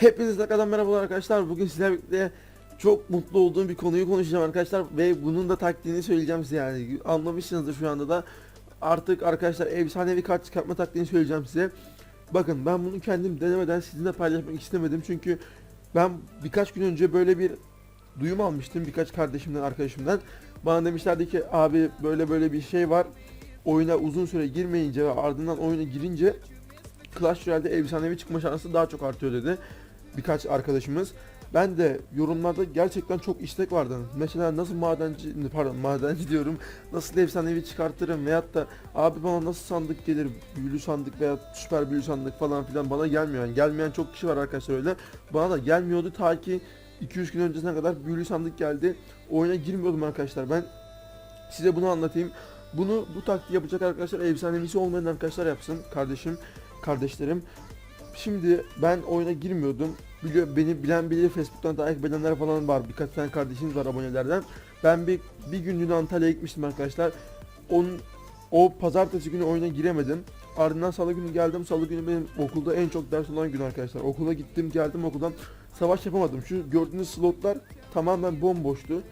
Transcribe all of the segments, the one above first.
Hepinize tekrardan merhabalar arkadaşlar. Bugün sizlerle birlikte çok mutlu olduğum bir konuyu konuşacağım arkadaşlar ve bunun da taktiğini söyleyeceğim size yani. Anlamışsınızdır şu anda da. Artık arkadaşlar efsanevi kart çıkartma taktiğini söyleyeceğim size. Bakın ben bunu kendim denemeden sizinle paylaşmak istemedim çünkü ben birkaç gün önce böyle bir duyum almıştım birkaç kardeşimden arkadaşımdan. Bana demişlerdi ki abi böyle böyle bir şey var. Oyuna uzun süre girmeyince ve ardından oyuna girince Clash Royale'de efsanevi çıkma şansı daha çok artıyor dedi birkaç arkadaşımız. Ben de yorumlarda gerçekten çok istek vardı. Mesela nasıl madenci, pardon madenci diyorum, nasıl efsanevi çıkartırım veyahut da abi bana nasıl sandık gelir, büyülü sandık veya süper büyülü sandık falan filan bana gelmiyor. Yani gelmeyen çok kişi var arkadaşlar öyle. Bana da gelmiyordu ta ki 2-3 gün öncesine kadar büyülü sandık geldi. Oyuna girmiyordum arkadaşlar ben. Size bunu anlatayım. Bunu bu taktiği yapacak arkadaşlar efsanevisi olmayan arkadaşlar yapsın kardeşim, kardeşlerim. Şimdi ben oyuna girmiyordum. Biliyor beni bilen bilir Facebook'tan takip edenler falan var. Birkaç tane kardeşimiz var abonelerden. Ben bir bir günlüğüne Antalya'ya gitmiştim arkadaşlar. Onun o pazartesi günü oyuna giremedim. Ardından salı günü geldim. Salı günü benim okulda en çok ders olan gün arkadaşlar. Okula gittim, geldim okuldan. Savaş yapamadım. Şu gördüğünüz slotlar tamamen bomboştu.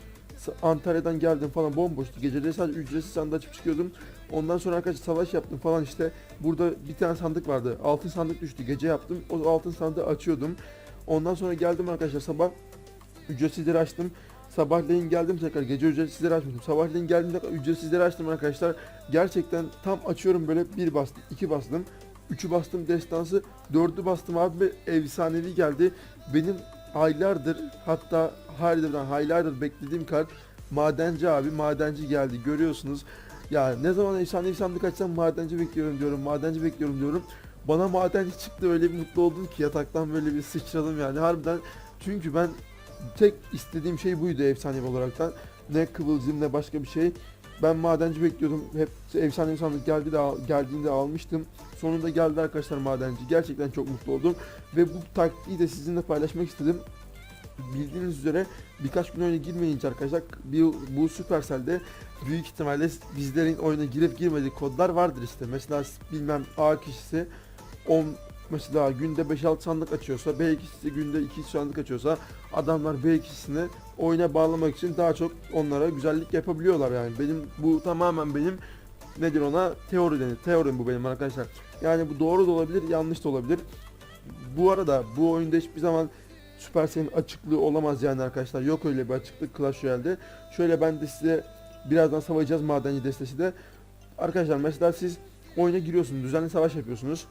Antalya'dan geldim falan bomboştu. Geceleri sadece ücretsiz sandık açıp çıkıyordum. Ondan sonra arkadaşlar savaş yaptım falan işte. Burada bir tane sandık vardı. Altın sandık düştü. Gece yaptım. O altın sandığı açıyordum. Ondan sonra geldim arkadaşlar sabah ücretsizleri açtım. Sabahleyin geldim tekrar gece ücretsizleri açmadım. Sabahleyin geldim tekrar ücretsizleri açtım arkadaşlar. Gerçekten tam açıyorum böyle bir bastım, iki bastım. Üçü bastım destansı, dördü bastım abi efsanevi geldi. Benim aylardır hatta harbiden aylardır beklediğim kart Madenci abi, madenci geldi görüyorsunuz. Ya ne zaman efsanevi sandık açsam madenci bekliyorum diyorum, madenci bekliyorum diyorum. Bana madenci çıktı öyle bir mutlu oldum ki yataktan böyle bir sıçradım yani harbiden. Çünkü ben tek istediğim şey buydu efsanevi olaraktan. Ne kıvılcım ne başka bir şey. Ben madenci bekliyordum. Hep efsanevi sandık geldi de geldiğinde almıştım. Sonunda geldi arkadaşlar madenci. Gerçekten çok mutlu oldum ve bu taktiği de sizinle paylaşmak istedim. Bildiğiniz üzere birkaç gün oyuna girmeyince arkadaşlar bir, bu Supercell'de büyük ihtimalle bizlerin oyuna girip girmediği kodlar vardır işte. Mesela bilmem A kişisi 10 mesela günde 5-6 sandık açıyorsa B kişisi günde 2 sandık açıyorsa adamlar B kişisini oyuna bağlamak için daha çok onlara güzellik yapabiliyorlar yani. Benim bu tamamen benim nedir ona teori denir. Teorim bu benim arkadaşlar. Yani bu doğru da olabilir, yanlış da olabilir. Bu arada bu oyunda hiçbir zaman Supercell'in açıklığı olamaz yani arkadaşlar. Yok öyle bir açıklık Clash Royale'de. Şöyle ben de size birazdan savaşacağız madenci destesi de. Arkadaşlar mesela siz oyuna giriyorsunuz, düzenli savaş yapıyorsunuz.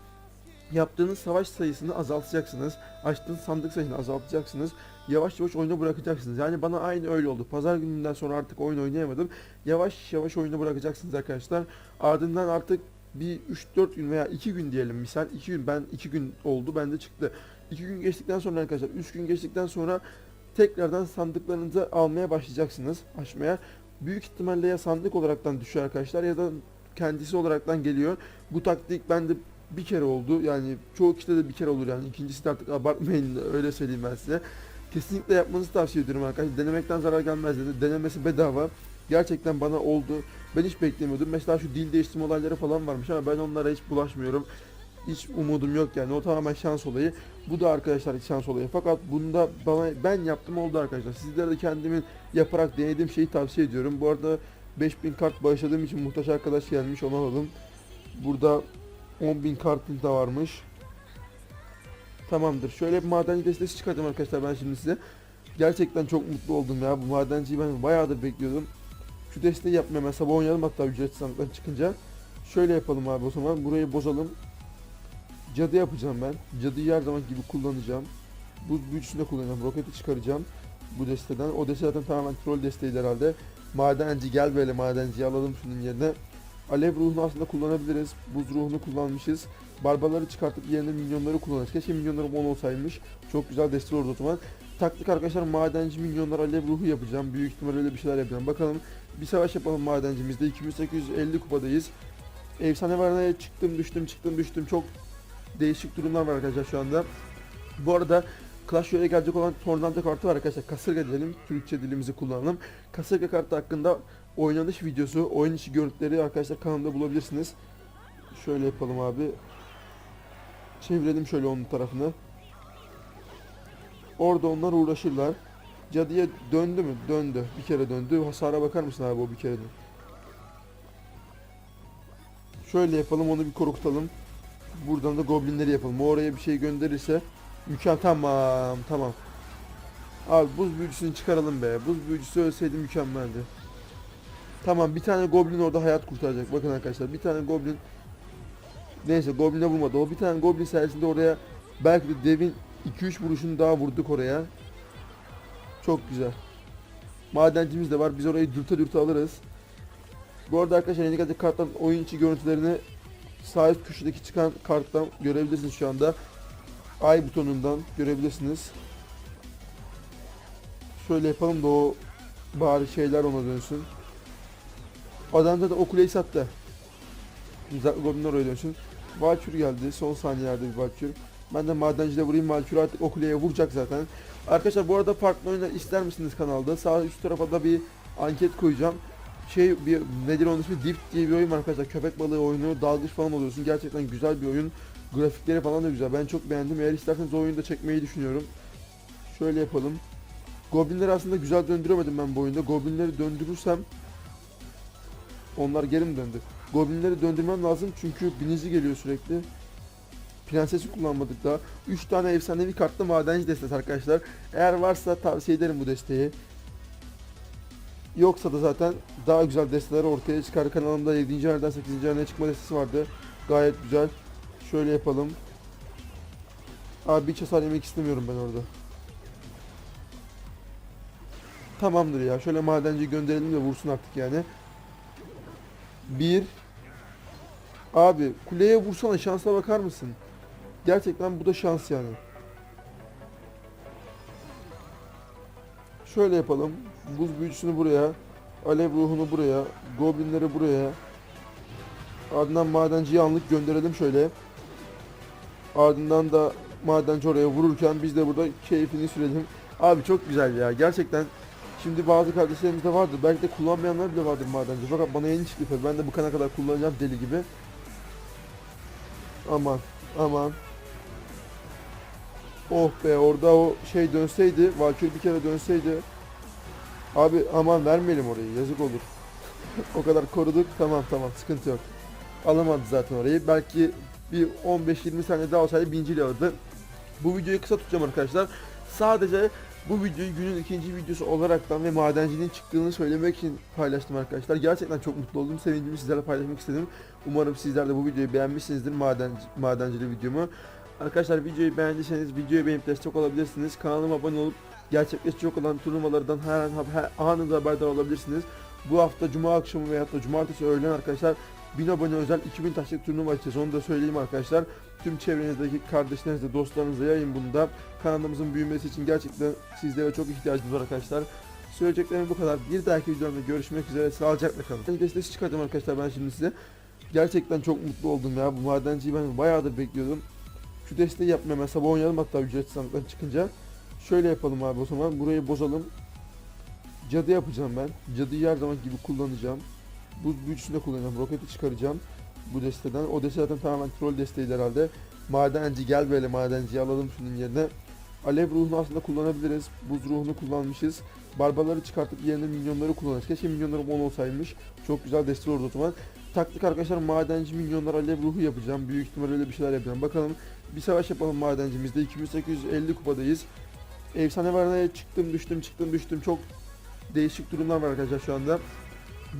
Yaptığınız savaş sayısını azaltacaksınız. Açtığınız sandık sayısını azaltacaksınız. Yavaş yavaş oyunu bırakacaksınız. Yani bana aynı öyle oldu. Pazar gününden sonra artık oyun oynayamadım. Yavaş yavaş oyunu bırakacaksınız arkadaşlar. Ardından artık bir 3-4 gün veya 2 gün diyelim misal 2 gün ben 2 gün oldu bende çıktı. 2 gün geçtikten sonra arkadaşlar 3 gün geçtikten sonra tekrardan sandıklarınızı almaya başlayacaksınız açmaya. Büyük ihtimalle ya sandık olaraktan düşüyor arkadaşlar ya da kendisi olaraktan geliyor. Bu taktik bende bir kere oldu. Yani çoğu kişide de bir kere olur yani. İkincisi de artık abartmayın öyle söyleyeyim ben size. Kesinlikle yapmanızı tavsiye ediyorum arkadaşlar. Denemekten zarar gelmez dedi. Denemesi bedava. Gerçekten bana oldu. Ben hiç beklemiyordum. Mesela şu dil değiştirme olayları falan varmış ama ben onlara hiç bulaşmıyorum. Hiç umudum yok yani. O tamamen şans olayı. Bu da arkadaşlar şans olayı. Fakat bunda bana ben yaptım oldu arkadaşlar. Sizlere de kendimin yaparak denediğim şeyi tavsiye ediyorum. Bu arada 5000 kart bağışladığım için muhtaç arkadaş gelmiş onu alalım. Burada 10.000 kartın da varmış. Tamamdır. Şöyle bir madenci destesi çıkartacağım arkadaşlar ben şimdi size. Gerçekten çok mutlu oldum ya. Bu madenciyi ben bayağıdır bekliyordum. Şu desteği yapmaya sabah oynayalım hatta ücretsiz sandıktan çıkınca. Şöyle yapalım abi o zaman. Burayı bozalım. Cadı yapacağım ben. Cadıyı her zaman gibi kullanacağım. Bu büyücüsünü de kullanacağım. Roketi çıkaracağım. Bu desteden. O deste zaten tamamen troll desteğiydi herhalde. Madenci gel böyle madenciyi alalım şunun yerine. Alev ruhunu aslında kullanabiliriz. Buz ruhunu kullanmışız. Barbarları çıkartıp yerine minyonları kullanırız. Keşke minyonlarım 10 olsaymış. Çok güzel deste olurdu o zaman. Taktik arkadaşlar madenci minyonlar alev ruhu yapacağım. Büyük ihtimalle öyle bir şeyler yapacağım. Bakalım bir savaş yapalım madencimizde. 2850 kupadayız. Efsane varına çıktım düştüm çıktım düştüm. Çok değişik durumlar var arkadaşlar şu anda. Bu arada Clash Royale'e gelecek olan Tornado kartı var arkadaşlar. Kasırga diyelim. Türkçe dilimizi kullanalım. Kasırga kartı hakkında oynanış videosu, oyun içi görüntüleri arkadaşlar kanalımda bulabilirsiniz. Şöyle yapalım abi. Çevirelim şöyle onun tarafını. Orada onlar uğraşırlar. Cadıya döndü mü? Döndü. Bir kere döndü. Hasara bakar mısın abi o bir kere. Şöyle yapalım onu bir korkutalım. Buradan da goblinleri yapalım. Oraya bir şey gönderirse mükemmel. Tamam tamam. Abi buz büyücüsünü çıkaralım be. Buz büyücüsü ölseydi mükemmeldi. Tamam bir tane goblin orada hayat kurtaracak. Bakın arkadaşlar bir tane goblin Neyse goblin'e vurmadı. O bir tane goblin sayesinde oraya belki de devin 2-3 vuruşunu daha vurduk oraya. Çok güzel. Madencimiz de var. Biz orayı dürte dürte alırız. Bu arada arkadaşlar yeni gelecek karttan oyun içi görüntülerini sağ üst köşedeki çıkan karttan görebilirsiniz şu anda. Ay butonundan görebilirsiniz. Şöyle yapalım da o bari şeyler ona dönsün. Adam zaten o kuleyi sattı. Güzel Goblin oraya dönsün. Valkür geldi. Son saniyelerde bir Valkür. Ben de madencide vurayım. Valkür artık o kuleye vuracak zaten. Arkadaşlar bu arada farklı oyunlar ister misiniz kanalda? Sağ üst tarafa da bir anket koyacağım. Şey bir nedir onun ismi? Dift diye bir oyun var arkadaşlar. Köpek balığı oyunu. Dalgıç falan oluyorsun. Gerçekten güzel bir oyun. Grafikleri falan da güzel. Ben çok beğendim. Eğer isterseniz o oyunu da çekmeyi düşünüyorum. Şöyle yapalım. Goblinleri aslında güzel döndüremedim ben bu oyunda. Goblinleri döndürürsem onlar geri mi döndü? Goblinleri döndürmem lazım çünkü binici geliyor sürekli. Prensesi kullanmadık daha. 3 tane efsanevi kartlı madenci destesi arkadaşlar. Eğer varsa tavsiye ederim bu desteği. Yoksa da zaten daha güzel desteler ortaya çıkar. Kanalımda 7. aydan 8. ayına çıkma destesi vardı. Gayet güzel. Şöyle yapalım. Abi hiç hasar yemek istemiyorum ben orada. Tamamdır ya. Şöyle madenci gönderelim de vursun artık yani. Bir. Abi kuleye vursana şansa bakar mısın? Gerçekten bu da şans yani. Şöyle yapalım. Buz büyücüsünü buraya. Alev ruhunu buraya. Goblinleri buraya. Ardından madenciyi anlık gönderelim şöyle. Ardından da madenci oraya vururken biz de burada keyfini sürelim. Abi çok güzel ya. Gerçekten Şimdi bazı kardeşlerimizde vardır. Belki de kullanmayanlar bile vardır madenci. Fakat bana yeni çıktı. Ben de bu kana kadar kullanacağım deli gibi. Aman aman. Oh be orada o şey dönseydi. Valkür bir kere dönseydi. Abi aman vermeyelim orayı. Yazık olur. o kadar koruduk. Tamam tamam sıkıntı yok. Alamadı zaten orayı. Belki bir 15-20 saniye daha olsaydı binciyle alırdı. Bu videoyu kısa tutacağım arkadaşlar. Sadece bu videoyu günün ikinci videosu olaraktan ve madenciliğin çıktığını söylemek için paylaştım arkadaşlar. Gerçekten çok mutlu oldum. Sevincimi sizlerle paylaşmak istedim. Umarım sizler de bu videoyu beğenmişsinizdir madenci, madencilik videomu. Arkadaşlar videoyu beğendiyseniz videoyu beğenip destek olabilirsiniz. Kanalıma abone olup gerçekleşecek olan turnuvalardan her an her anında haberdar olabilirsiniz. Bu hafta cuma akşamı veyahut da cumartesi öğlen arkadaşlar 1000 abone özel 2000 taşlık turnuva açacağız. Onu da söyleyeyim arkadaşlar. Tüm çevrenizdeki kardeşlerinize, dostlarınıza yayın bunu da. Kanalımızın büyümesi için gerçekten sizlere çok ihtiyacımız var arkadaşlar. Söyleyeceklerim bu kadar. Bir dahaki videomda görüşmek üzere. Sağlıcakla kalın. Destesi çıkartacağım arkadaşlar ben şimdi size. Gerçekten çok mutlu oldum ya. Bu madenciyi ben bayağıdır bekliyordum. Şu desteği yapmaya ben sabah oynayalım hatta ücretsiz sandıktan çıkınca. Şöyle yapalım abi o zaman. Burayı bozalım. Cadı yapacağım ben. Cadıyı her zaman gibi kullanacağım. Buz büyücüsünü kullanacağım. Roketi çıkaracağım bu desteden. O deste zaten tamamen troll desteğiydi herhalde. Madenci gel böyle madenciyi alalım şunun yerine. Alev ruhunu aslında kullanabiliriz. Buz ruhunu kullanmışız. Barbarları çıkartıp yerine minyonları kullanırız. Keşke minyonlarım 10 olsaymış. Çok güzel deste olurdu o zaman. Taktik arkadaşlar madenci minyonlar alev ruhu yapacağım. Büyük ihtimal öyle bir şeyler yapacağım. Bakalım bir savaş yapalım madencimizde. 2850 kupadayız. Efsane varına çıktım düştüm çıktım düştüm. Çok değişik durumlar var arkadaşlar şu anda.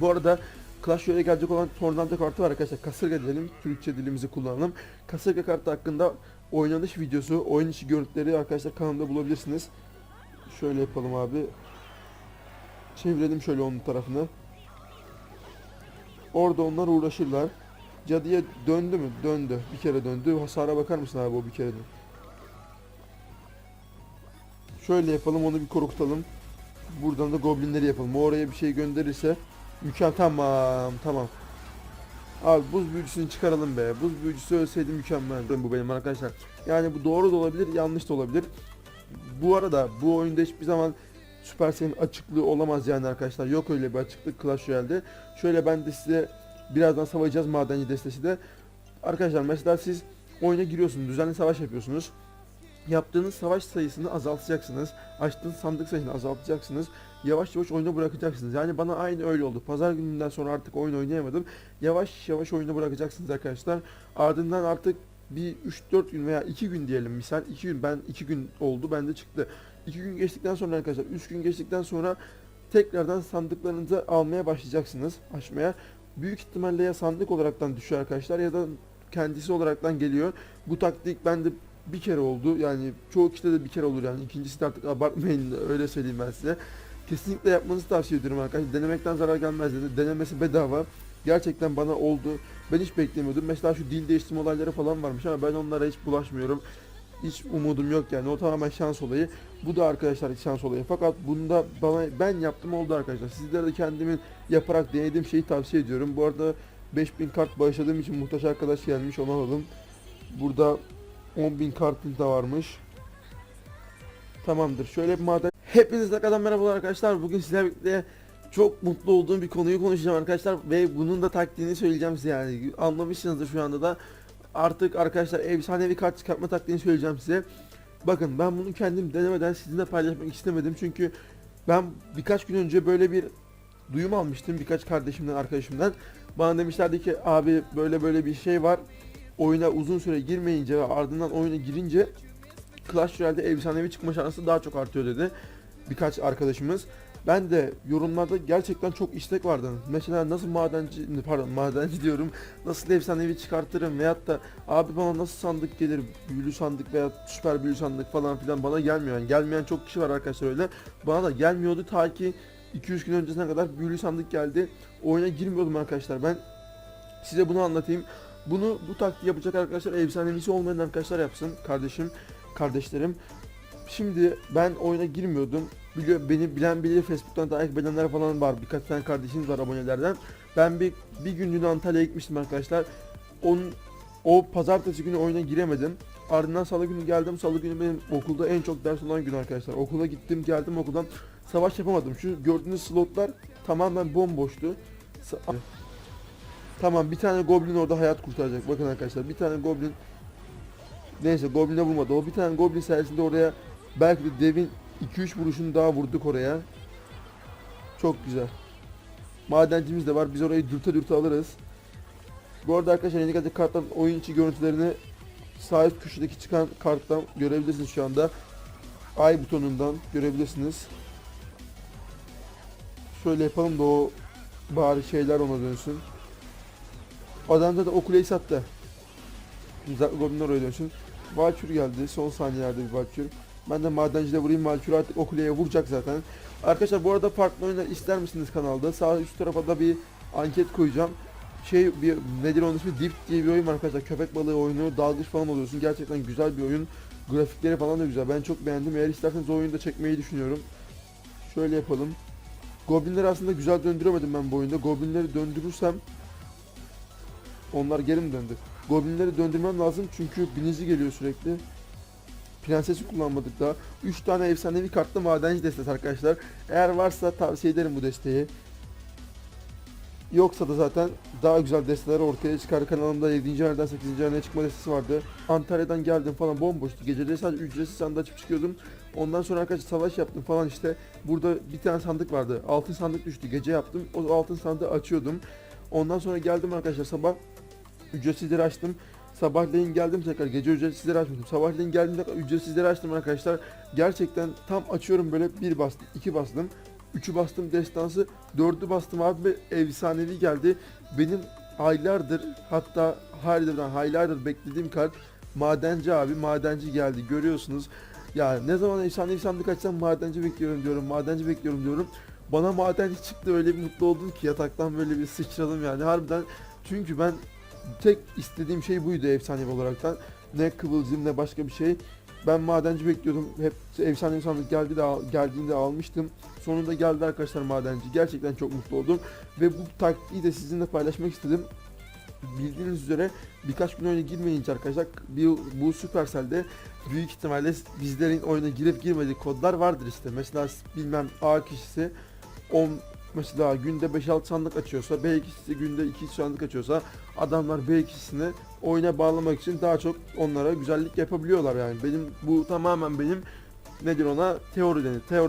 Bu arada Clash Royale'e gelecek olan Tornado kartı var arkadaşlar. Kasırga diyelim. Türkçe dilimizi kullanalım. Kasırga kartı hakkında oynanış videosu, oyun içi görüntüleri arkadaşlar kanalımda bulabilirsiniz. Şöyle yapalım abi. Çevirelim şöyle onun tarafını. Orada onlar uğraşırlar. Cadıya döndü mü? Döndü. Bir kere döndü. Hasara bakar mısın abi o bir kere dön. Şöyle yapalım onu bir korkutalım. Buradan da goblinleri yapalım. O oraya bir şey gönderirse mükemmel tamam tamam. Abi buz büyücüsünü çıkaralım be. Buz büyücüsü ölseydi mükemmel. Bu benim arkadaşlar. Yani bu doğru da olabilir, yanlış da olabilir. Bu arada bu oyunda hiçbir zaman Supercell'in açıklığı olamaz yani arkadaşlar. Yok öyle bir açıklık Clash Royale'de. Şöyle ben de size birazdan savaşacağız madenci destesi de. Arkadaşlar mesela siz oyuna giriyorsunuz, düzenli savaş yapıyorsunuz. yaptığınız savaş sayısını azaltacaksınız. Açtığınız sandık sayısını azaltacaksınız. Yavaş yavaş oyunu bırakacaksınız. Yani bana aynı öyle oldu. Pazar gününden sonra artık oyun oynayamadım. Yavaş yavaş oyunu bırakacaksınız arkadaşlar. Ardından artık bir 3-4 gün veya 2 gün diyelim misal 2 gün ben 2 gün oldu bende çıktı. 2 gün geçtikten sonra arkadaşlar 3 gün geçtikten sonra tekrardan sandıklarınızı almaya başlayacaksınız açmaya. Büyük ihtimalle ya sandık olaraktan düşüyor arkadaşlar ya da kendisi olaraktan geliyor. Bu taktik bende bir kere oldu. Yani çoğu kişide de bir kere olur yani. İkincisi de artık abartmayın öyle söyleyeyim ben size. Kesinlikle yapmanızı tavsiye ediyorum arkadaşlar. Denemekten zarar gelmez dedi. Denemesi bedava. Gerçekten bana oldu. Ben hiç beklemiyordum. Mesela şu dil değiştirme olayları falan varmış ama ben onlara hiç bulaşmıyorum. Hiç umudum yok yani. O tamamen şans olayı. Bu da arkadaşlar şans olayı. Fakat bunda bana ben yaptım oldu arkadaşlar. Sizlere de kendimin yaparak denediğim şeyi tavsiye ediyorum. Bu arada 5000 kart bağışladığım için muhtaç arkadaş gelmiş onu alalım. Burada 10.000 kartın da varmış. Tamamdır. Şöyle bir maden. Hepinize tekrardan merhabalar arkadaşlar. Bugün sizlerle çok mutlu olduğum bir konuyu konuşacağım arkadaşlar ve bunun da taktiğini söyleyeceğim size yani. Anlamışsınızdır şu anda da. Artık arkadaşlar efsanevi kart çıkartma taktiğini söyleyeceğim size. Bakın ben bunu kendim denemeden sizinle paylaşmak istemedim çünkü ben birkaç gün önce böyle bir duyum almıştım birkaç kardeşimden arkadaşımdan. Bana demişlerdi ki abi böyle böyle bir şey var. Oyuna uzun süre girmeyince ve ardından oyuna girince Clash Royale'de efsanevi çıkma şansı daha çok artıyor dedi birkaç arkadaşımız. Ben de yorumlarda gerçekten çok istek vardı. Mesela nasıl madenci, pardon madenci diyorum, nasıl efsanevi çıkartırım veyahut da abi bana nasıl sandık gelir, büyülü sandık veya süper büyülü sandık falan filan bana gelmiyor. Yani gelmeyen çok kişi var arkadaşlar öyle. Bana da gelmiyordu ta ki 2-3 gün öncesine kadar büyülü sandık geldi. Oyuna girmiyordum arkadaşlar ben. Size bunu anlatayım. Bunu bu taktiği yapacak arkadaşlar efsanevisi olmayan arkadaşlar yapsın kardeşim, kardeşlerim. Şimdi ben oyuna girmiyordum. Biliyor beni bilen bilir Facebook'tan takip edenler falan var. Birkaç tane kardeşimiz var abonelerden. Ben bir bir günlüğüne Antalya'ya gitmiştim arkadaşlar. Onun o pazartesi günü oyuna giremedim. Ardından salı günü geldim. Salı günü benim okulda en çok ders olan gün arkadaşlar. Okula gittim geldim okuldan. Savaş yapamadım. Şu gördüğünüz slotlar tamamen bomboştu. Sa- Tamam bir tane goblin orada hayat kurtaracak. Bakın arkadaşlar bir tane goblin Neyse Goblin'e vurmadı. O bir tane Goblin sayesinde oraya belki de devin 2-3 vuruşunu daha vurduk oraya. Çok güzel. Madencimiz de var. Biz orayı dürte dürte alırız. Bu arada arkadaşlar yeni gelecek karttan oyun içi görüntülerini sağ üst köşedeki çıkan karttan görebilirsiniz şu anda. Ay butonundan görebilirsiniz. Şöyle yapalım da o bari şeyler ona dönsün. Adam da o kuleyi sattı. Goblinler oraya dönsün. Valkür geldi. Son saniyelerde bir Valkür. Ben de madencide vurayım. Valkür artık o vuracak zaten. Arkadaşlar bu arada farklı oyunlar ister misiniz kanalda? Sağ üst tarafa da bir anket koyacağım. Şey bir nedir onun ismi? Dift diye bir oyun var arkadaşlar. Köpek balığı oyunu. Dalgıç falan oluyorsun. Gerçekten güzel bir oyun. Grafikleri falan da güzel. Ben çok beğendim. Eğer isterseniz o oyunu da çekmeyi düşünüyorum. Şöyle yapalım. Goblinleri aslında güzel döndüremedim ben bu oyunda. Goblinleri döndürürsem onlar geri mi döndü? Goblinleri döndürmem lazım çünkü binici geliyor sürekli. Prensesi kullanmadık daha. 3 tane efsanevi kartlı madenci destesi arkadaşlar. Eğer varsa tavsiye ederim bu desteği. Yoksa da zaten daha güzel desteler ortaya çıkar. Kanalımda 7. aydan 8. ayına çıkma destesi vardı. Antalya'dan geldim falan bomboştu. Geceleri sadece ücretsiz sandığı açıp çıkıyordum. Ondan sonra arkadaşlar savaş yaptım falan işte. Burada bir tane sandık vardı. Altın sandık düştü. Gece yaptım. O altın sandığı açıyordum. Ondan sonra geldim arkadaşlar sabah ücretsizleri açtım. Sabahleyin geldim tekrar gece ücretsizleri açmadım. Sabahleyin geldim tekrar ücretsizleri açtım arkadaşlar. Gerçekten tam açıyorum böyle bir bastım, iki bastım. Üçü bastım destansı, dördü bastım abi ve efsanevi geldi. Benim aylardır hatta harbiden aylardır beklediğim kart madenci abi madenci geldi görüyorsunuz. Ya ne zaman efsanevi sandık açsam madenci bekliyorum diyorum madenci bekliyorum diyorum. Bana madenci çıktı öyle bir mutlu oldum ki yataktan böyle bir sıçradım yani harbiden. Çünkü ben tek istediğim şey buydu efsanevi olaraktan. Ne kıvılcım ne başka bir şey. Ben madenci bekliyordum. Hep efsane sandık geldi de geldiğinde almıştım. Sonunda geldi arkadaşlar madenci. Gerçekten çok mutlu oldum ve bu taktiği de sizinle paylaşmak istedim. Bildiğiniz üzere birkaç gün oyuna girmeyince arkadaşlar bir, bu Supercell'de büyük ihtimalle bizlerin oyuna girip girmediği kodlar vardır işte. Mesela bilmem A kişisi 10 mesela günde 5-6 sandık açıyorsa B kişisi günde 2 sandık açıyorsa adamlar B kişisine oyuna bağlamak için daha çok onlara güzellik yapabiliyorlar yani. Benim bu tamamen benim nedir ona teori denir. Teori